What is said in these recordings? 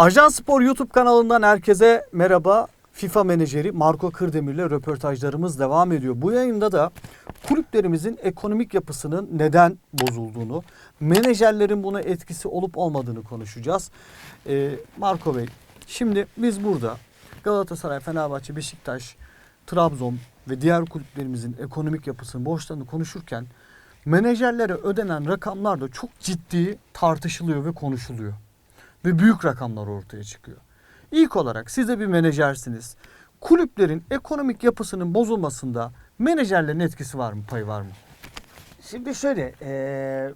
Ajans Spor YouTube kanalından herkese merhaba. FIFA menajeri Marco Kırdemir ile röportajlarımız devam ediyor. Bu yayında da kulüplerimizin ekonomik yapısının neden bozulduğunu, menajerlerin buna etkisi olup olmadığını konuşacağız. Ee, Marco Bey, şimdi biz burada Galatasaray, Fenerbahçe, Beşiktaş, Trabzon ve diğer kulüplerimizin ekonomik yapısının borçlarını konuşurken menajerlere ödenen rakamlar da çok ciddi tartışılıyor ve konuşuluyor ve büyük rakamlar ortaya çıkıyor. İlk olarak siz de bir menajersiniz. Kulüplerin ekonomik yapısının bozulmasında menajerlerin etkisi var mı, payı var mı? Şimdi şöyle eee,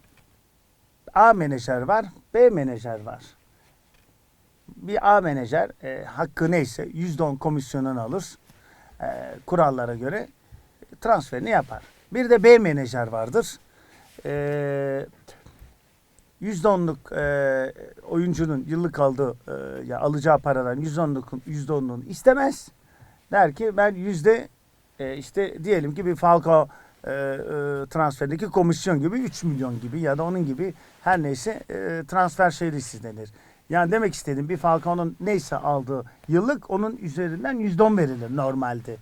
A menajer var, B menajer var. Bir A menajer eee, hakkı neyse %10 komisyonunu alır. Eee, kurallara göre transferini yapar. Bir de B menajer vardır. Eee %10'luk eee, oyuncunun yıllık aldığı eee, ya alacağı paradan %10'luk %10'unu istemez. Der ki ben yüzde e, işte diyelim ki bir Falcao e, e, transferdeki komisyon gibi 3 milyon gibi ya da onun gibi her neyse e, transfer şeyi istenir. Yani demek istedim bir Falcao'nun neyse aldığı yıllık onun üzerinden %10 verilir normalde.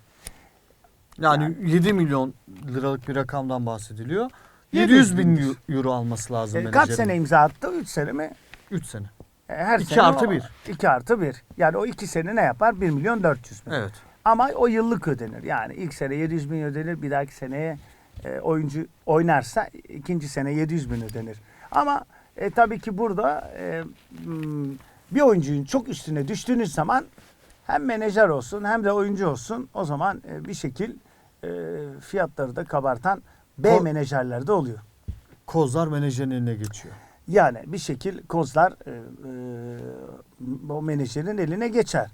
Yani, Yani- 7 milyon liralık bir rakamdan bahsediliyor. 700 700 bin euro alması lazım E, kaç sene imza attı? 3 sene mi? 3 sene. E, her İki sene artı o- bir. iki artı 1. Yani o 2 sene ne yapar? 1 milyon 400 bin. Evet. Ama o yıllık ödenir. Yani ilk sene 700 bin ödenir. Bir dahaki seneye e, oyuncu oynarsa ikinci sene 700 bin ödenir. Ama e, tabii ki burada e, hmm, bir oyuncunun çok üstüne düştüğünüz zaman hem menajer olsun hem de oyuncu olsun o zaman e, bir şekil e, fiyatları da kabartan B Ko- menajerler de oluyor. Kozlar menajerin eline geçiyor. Yani bir şekil kozlar e, e, o menajerin eline geçer.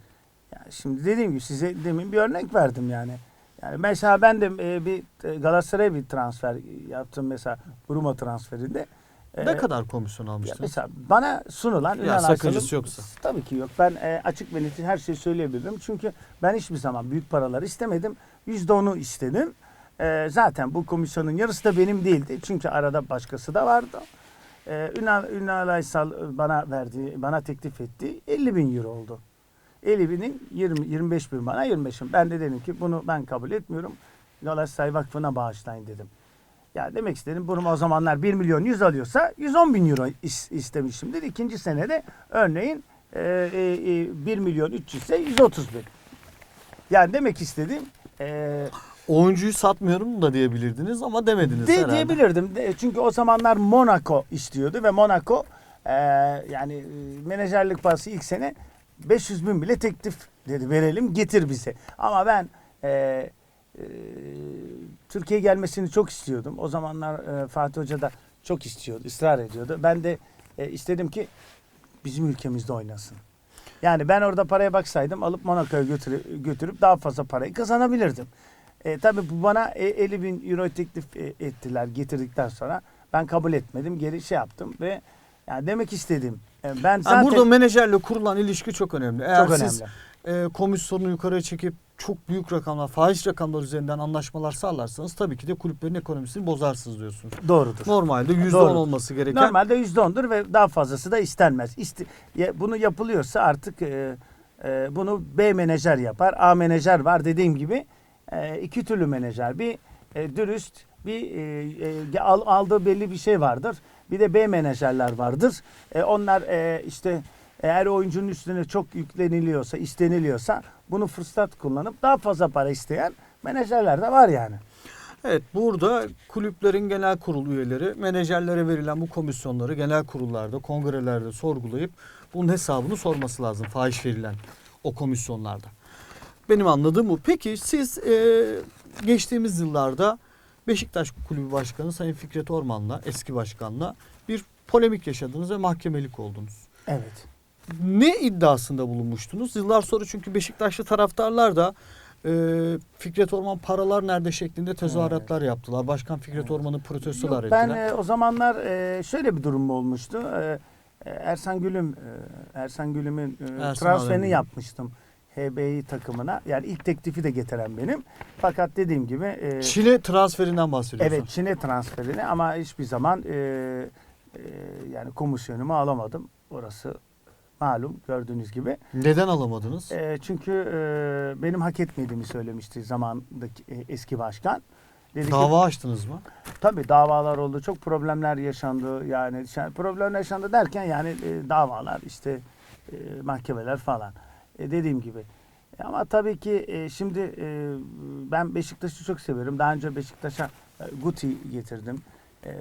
Yani şimdi dediğim gibi size demin bir örnek verdim yani. Yani mesela ben de e, bir e, Galatasaray'a bir transfer yaptım mesela Bruma transferinde. E, ne kadar komisyon almıştın? mesela bana sunulan Ya sakıncası yoksa. Tabii ki yok. Ben e, açık ve net her şeyi söyleyebilirim. Çünkü ben hiçbir zaman büyük paralar istemedim. Yüzde onu istedim. E, zaten bu komisyonun yarısı da benim değildi. Çünkü arada başkası da vardı. E, Ünal, Ünal Aysal bana verdiği, bana teklif ettiği 50 bin euro oldu. 50 binin 20, 25 bin bana 25 bin. Ben de dedim ki bunu ben kabul etmiyorum. Galatasaray Vakfı'na bağışlayın dedim. Ya demek istedim bunu o zamanlar 1 milyon 100 alıyorsa 110 bin euro is, istemişimdir. İkinci senede örneğin e, e, e, 1 milyon 300 ise 130 bin. Yani demek istedim e, Oyuncuyu satmıyorum da diyebilirdiniz ama demediniz de, herhalde. diyebilirdim. De- çünkü o zamanlar Monaco istiyordu ve Monaco e, yani e, menajerlik parası ilk sene 500 bin bile teklif dedi verelim getir bize. Ama ben e, e, Türkiye gelmesini çok istiyordum. O zamanlar e, Fatih Hoca da çok istiyordu, ısrar ediyordu. Ben de e, istedim ki bizim ülkemizde oynasın. Yani ben orada paraya baksaydım alıp Monaco'ya götürüp, götürüp daha fazla parayı kazanabilirdim. E, tabii bu bana e, 50 bin euro teklif e, ettiler getirdikten sonra. Ben kabul etmedim. Geri şey yaptım ve yani demek istedim. e, ben Yani zaten burada menajerle kurulan ilişki çok önemli. Eğer çok siz önemli. e, komisyonu yukarı çekip çok büyük rakamlar, faiz rakamlar üzerinden anlaşmalar sağlarsanız tabii ki de kulüplerin ekonomisini bozarsınız diyorsunuz. Doğrudur. Normalde %10 Doğru. olması gereken Normalde %10'dur ve daha fazlası da istenmez. İsti, ya bunu yapılıyorsa artık e, e, bunu B menajer yapar. A menajer var dediğim gibi. E, iki türlü menajer. Bir e, dürüst, bir e, e, al- aldığı belli bir şey vardır. Bir de B menajerler vardır. E, onlar e, işte eğer oyuncunun üstüne çok yükleniliyorsa, isteniliyorsa bunu fırsat kullanıp daha fazla para isteyen menajerler de var yani. Evet burada kulüplerin genel kurul üyeleri menajerlere verilen bu komisyonları genel kurullarda, kongrelerde sorgulayıp bunun hesabını sorması lazım fahiş verilen o komisyonlarda. Benim anladığım bu. Peki siz e, geçtiğimiz yıllarda Beşiktaş Kulübü Başkanı Sayın Fikret Orman'la eski başkanla bir polemik yaşadınız ve mahkemelik oldunuz. Evet. Ne iddiasında bulunmuştunuz? Yıllar sonra çünkü Beşiktaşlı taraftarlar da e, Fikret Orman paralar nerede şeklinde tezahüratlar yaptılar. Başkan Fikret Evet. Orman'ı protestolar Yok, ben ettiler. e, o zamanlar e, şöyle bir durum olmuştu. E, e, Ersan Gülüm e, Ersan Gülüm'ün e, Ersan transferini Alengül. yapmıştım. HBI takımına. Yani ilk teklifi de getiren benim. Fakat dediğim gibi e, Çin'e transferinden bahsediyorsun. evet Çin'e transferini ama hiçbir zaman e, e, yani komisyonumu alamadım. Orası malum gördüğünüz gibi. Neden alamadınız? E, çünkü e, benim hak etmediğimi söylemişti zamandaki e, eski başkan. Dedi ki, Dava açtınız mı? Tabii davalar oldu. Çok problemler yaşandı. Yani şey- problemler yaşandı derken yani e, davalar işte e, mahkemeler falan. E, dediğim gibi. E, ama tabii ki e, şimdi ben Beşiktaş'ı çok severim. Daha önce Beşiktaş'a Guti getirdim.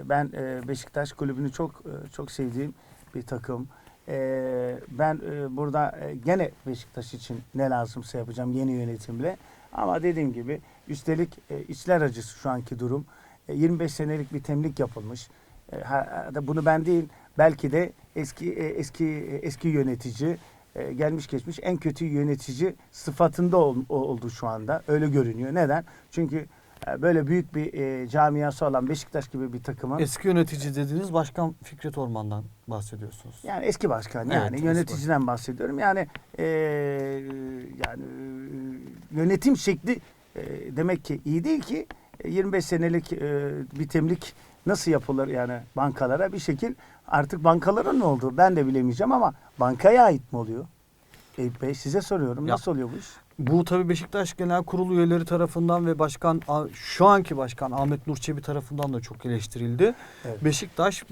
Ben Beşiktaş kulübünü çok çok sevdiğim bir takım. Ben burada gene Beşiktaş için ne lazımsa yapacağım yeni yönetimle. Ama dediğim gibi üstelik içler acısı şu anki durum. E, 25 senelik bir temlik yapılmış. Bunu ben değil belki de eski eski eski yönetici e, gelmiş geçmiş en kötü yönetici sıfatında ol- oldu şu anda. Öyle görünüyor. Neden? Çünkü e, böyle büyük bir e, camiası olan Beşiktaş gibi bir takımın Eski yönetici dediğiniz Başkan Fikret Orman'dan bahsediyorsunuz. yani eski başkan Evet, yani eski yöneticiden bahsediyorum. Yani e, yani e, yönetim şekli e, demek ki iyi değil ki E, 25 senelik e, bitimlik nasıl yapılır yani bankalara bir şekil artık bankaların ne olduğu ben de bilemeyeceğim ama bankaya ait mi oluyor? Eyüp Bey size soruyorum Ya- nasıl oluyor bu iş? Bu tabii Beşiktaş Genel Kurulu üyeleri tarafından ve başkan şu anki başkan Ahmet Nur Çebi tarafından da çok eleştirildi. Evet. Beşiktaş e,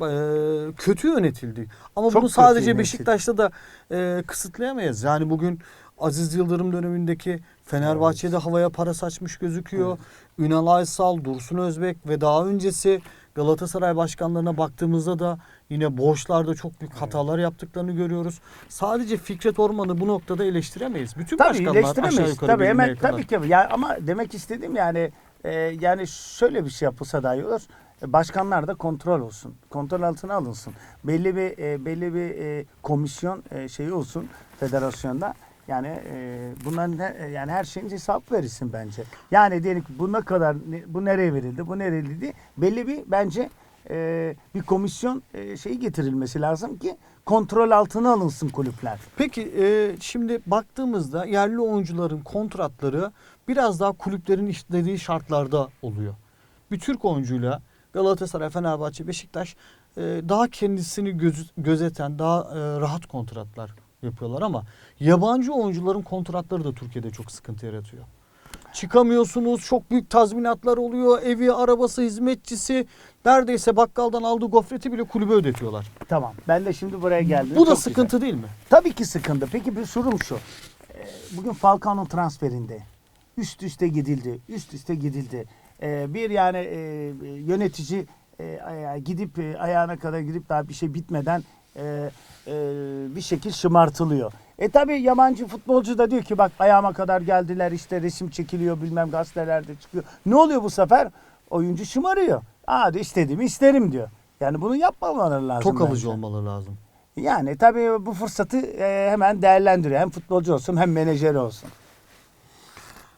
kötü yönetildi. Ama Çok bunu sadece yönetildi. Beşiktaş'ta da e, kısıtlayamayız. Yani bugün Aziz Yıldırım dönemindeki Fenerbahçe'de havaya para saçmış gözüküyor. Ünal Aysal, Dursun Özbek ve daha öncesi Galatasaray başkanlarına baktığımızda da yine borçlarda çok büyük hatalar yaptıklarını görüyoruz. Sadece Fikret Orman'ı bu noktada eleştiremeyiz. Bütün Tabii başkanlar aşağı yukarı Tabii hemen kadar. tabii ki. Ya ama demek istediğim yani e, yani şöyle bir şey yapılsa daha iyi olur. E, Başkanlar da kontrol olsun. Kontrol altına alınsın. Belli bir e, belli bir e, komisyon e, şeyi olsun federasyonda. Yani e, bunların ne, e, yani her şeyin hesap verilsin bence. Yani diyelim ki bu ne kadar bu nereye verildi, bu nereye verildi? Belli bir bence e, bir komisyon e, şeyi getirilmesi lazım ki kontrol altına alınsın kulüpler. Peki e, şimdi baktığımızda yerli oyuncuların kontratları biraz daha kulüplerin istediği şartlarda oluyor. Bir Türk oyuncuyla Galatasaray, Fenerbahçe, Beşiktaş e, daha kendisini göz- gözeten, daha e, rahat kontratlar yapıyorlar ama yabancı oyuncuların kontratları da Türkiye'de çok sıkıntı yaratıyor. Çıkamıyorsunuz, çok büyük tazminatlar oluyor, evi, arabası, hizmetçisi, neredeyse bakkaldan aldığı gofreti bile kulübe ödetiyorlar. Tamam. Ben de şimdi buraya geldim. Bu da Çok sıkıntı değil mi? güzel. Tabii ki sıkıntı. Peki bir sorum şu. Ee, Bugün Falcao'nun transferinde üst üste gidildi. Üst üste gidildi. Ee, Bir yani e, yönetici e, gidip e, ayağına kadar gidip daha bir şey bitmeden e, e, bir şekil şımartılıyor. E tabi yabancı futbolcu da diyor ki bak ayağıma kadar geldiler işte resim çekiliyor bilmem gazetelerde çıkıyor. Ne oluyor bu sefer? Oyuncu şımarıyor. Aa diyor, istediğimi isterim diyor. Yani bunu yapmamaları lazım. Tok alıcı bence. olmaları lazım. Yani tabii bu fırsatı e, hemen değerlendiriyor. Hem futbolcu olsun hem menajeri olsun.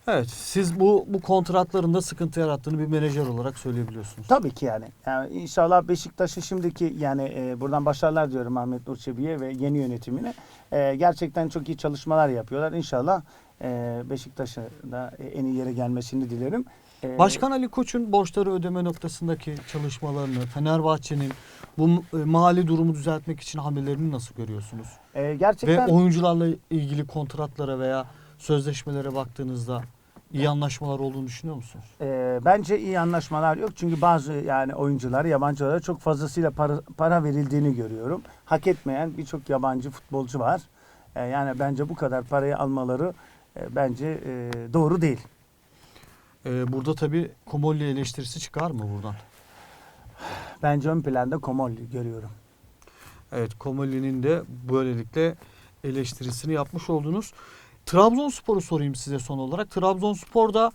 Evet, siz bu bu kontratlarında sıkıntı yarattığını bir menajer olarak söyleyebiliyorsunuz. Tabii ki yani. yani inşallah Beşiktaş'ın şimdiki yani e, buradan başarılar diyorum Ahmet Nur Çebi'ye ve yeni yönetimine. E, gerçekten çok iyi çalışmalar yapıyorlar. İnşallah e, Beşiktaş'ın da en iyi yere gelmesini dilerim. E, Başkan Ali Koç'un borçları ödeme noktasındaki çalışmalarını, Fenerbahçe'nin bu e, mali durumu düzeltmek için hamlelerini nasıl görüyorsunuz? e, gerçekten Ve oyuncularla ilgili kontratlara veya sözleşmelere baktığınızda iyi anlaşmalar olduğunu düşünüyor musunuz? e, bence iyi anlaşmalar yok. Çünkü bazı yani oyuncular, yabancılara çok fazlasıyla para, para verildiğini görüyorum. Hak etmeyen birçok yabancı futbolcu var. E, yani bence bu kadar parayı almaları e, bence e, doğru değil. Ee, burada tabii Komolli eleştirisi çıkar mı buradan? Bence ön planda Komolli görüyorum. Evet Komolli'nin de böylelikle eleştirisini yapmış oldunuz. Trabzonspor'u sorayım size son olarak. Trabzonspor'da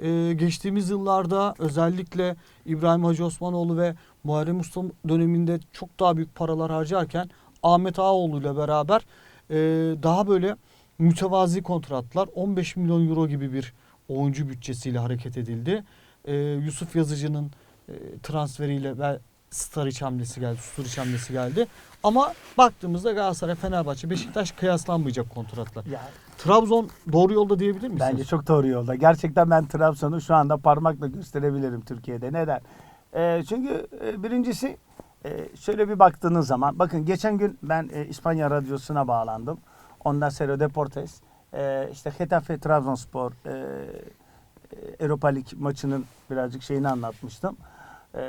e, geçtiğimiz yıllarda özellikle İbrahim Hacı Osmanoğlu ve Muharrem Usta döneminde çok daha büyük paralar harcarken Ahmet Ağaoğlu ile beraber e, daha böyle mütevazi kontratlar 15 milyon euro gibi bir oyuncu bütçesiyle hareket edildi. E, Yusuf Yazıcı'nın e, transferiyle ve Staric hamlesi geldi, Sturic hamlesi geldi. Ama baktığımızda Galatasaray, Fenerbahçe, Beşiktaş kıyaslanmayacak kontratlar. Ya, Trabzon doğru yolda diyebilir misiniz? bence çok doğru yolda. Gerçekten ben Trabzon'u şu anda parmakla gösterebilirim Türkiye'de. Neden? Ee, çünkü e, birincisi e, şöyle bir baktığınız zaman bakın geçen gün ben e, İspanya radyosuna bağlandım. Ondan Sero Deportes e, işte Getafe Trabzonspor e, e, Europa Lig maçının birazcık şeyini anlatmıştım. E,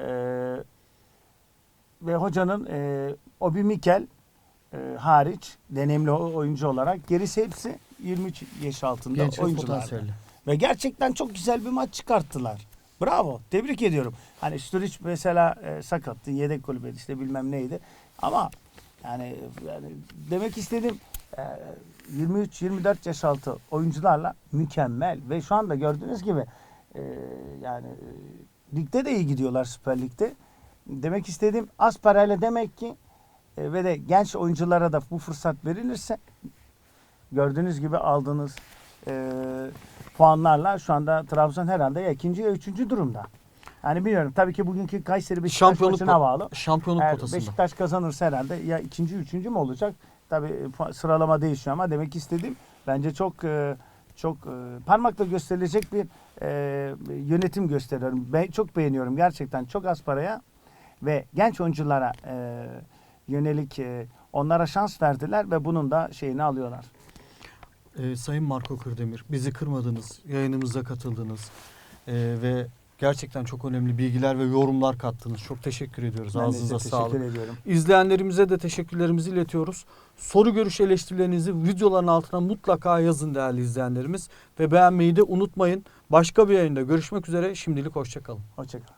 ve hocanın e, Obi Mikel e, hariç deneyimli oyuncu olarak gerisi hepsi 23 yaş altında Genç oyuncular. Ve gerçekten çok güzel bir maç çıkarttılar. Bravo. Tebrik ediyorum. Hani Sturridge mesela e, sakattı. Yedek kulübede işte bilmem neydi. Ama yani, yani demek istediğim e, 23-24 yaş altı oyuncularla mükemmel. Ve şu anda gördüğünüz gibi e, yani e, ligde de iyi gidiyorlar Süper Lig'de. Demek istediğim az parayla demek ki e, ve de genç oyunculara da bu fırsat verilirse gördüğünüz gibi aldığınız e, puanlarla şu anda Trabzon herhalde ya ikinci ya üçüncü durumda. Yani bilmiyorum. Tabii ki bugünkü Kayseri Beşiktaş Şampiyonluk maçına bağlı. Şampiyonluk Eğer potasında. Beşiktaş kazanırsa herhalde ya ikinci üçüncü mü olacak? Tabii e, sıralama değişiyor ama demek istediğim bence çok e, çok e, parmakla gösterilecek bir e, yönetim gösteriyorum. Ben çok beğeniyorum gerçekten çok az paraya ve genç oyunculara e, yönelik e, onlara şans verdiler ve bunun da şeyini alıyorlar. Ee, Sayın Marco Kırdemir, bizi kırmadınız, yayınımıza katıldınız ee, ve gerçekten çok önemli bilgiler ve yorumlar kattınız. Çok teşekkür ediyoruz. Ben Ağzınıza sağlık. teşekkür ediyorum. İzleyenlerimize de teşekkürlerimizi iletiyoruz. Soru görüş eleştirilerinizi videoların altına mutlaka yazın değerli izleyenlerimiz ve beğenmeyi de unutmayın. Başka bir yayında görüşmek üzere. Şimdilik hoşçakalın. Hoşçakalın.